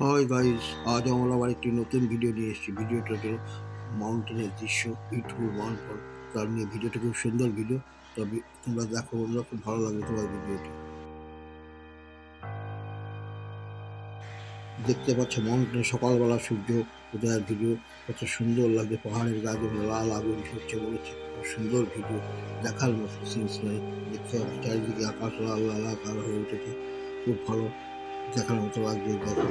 Hi guys আজ আমরা আবার একটি নতুন ভিডিও নিয়ে এসেছি। ভিডিওটা হলো মাউন্টেনের দৃশ্য বিউটিফুল মাউন্টেন তার নিয়ে ভিডিওটা খুব সুন্দর ভিডিও তবে তোমরা দেখো বন্ধুরা খুব ভালো লাগবে তোমার ভিডিওটা দেখতে পাচ্ছ মাউন্টেনের সকালবেলা সূর্য উদয়ের ভিডিও কত সুন্দর লাগছে, পাহাড়ের গা লাল আগুন ঝরছে বলেছে খুব সুন্দর ভিডিও দেখার মতো সিনস নয় দেখতে পাচ্ছ চারিদিকে আকাশ লাল লাল আকার হয়ে উঠেছে। খুব ভালো দেখার মতো লাগবে দেখো।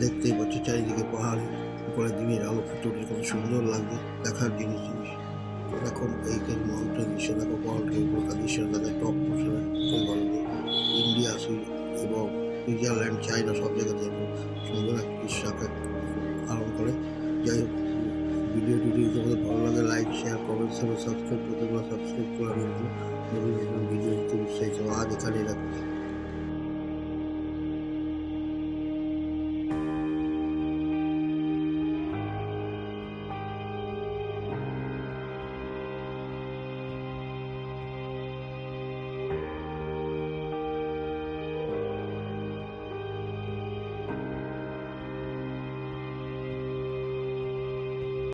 দেখতেই পাচ্ছি চারিদিকে পাহাড়। উপরে দিনের আলো ফুটে উঠে কত সুন্দর লাগবে দেখার জিনিস জিনিস। এখন এই যে মাউন্টেন দৃশ্য, দেখো পাহাড়কে উপরকার দৃশ্য তাদের টপ পোর্শনে খুব ভালো লাগে ইন্ডিয়া এবং সুইজারল্যান্ড চাইনা সব জায়গাতে সুন্দর একটা দৃশ্য আঁকা আরম্ভ করে। যাই হোক ভিডিওটি যদি তোমাদের ভালো লাগে লাইক শেয়ার কমেন্ট সাবস্ক্রাইব করতে তোমরা সাবস্ক্রাইব করে আমি নতুন নতুন ভিডিও দিতে উৎসাহিত আজ এখানে রাখছি।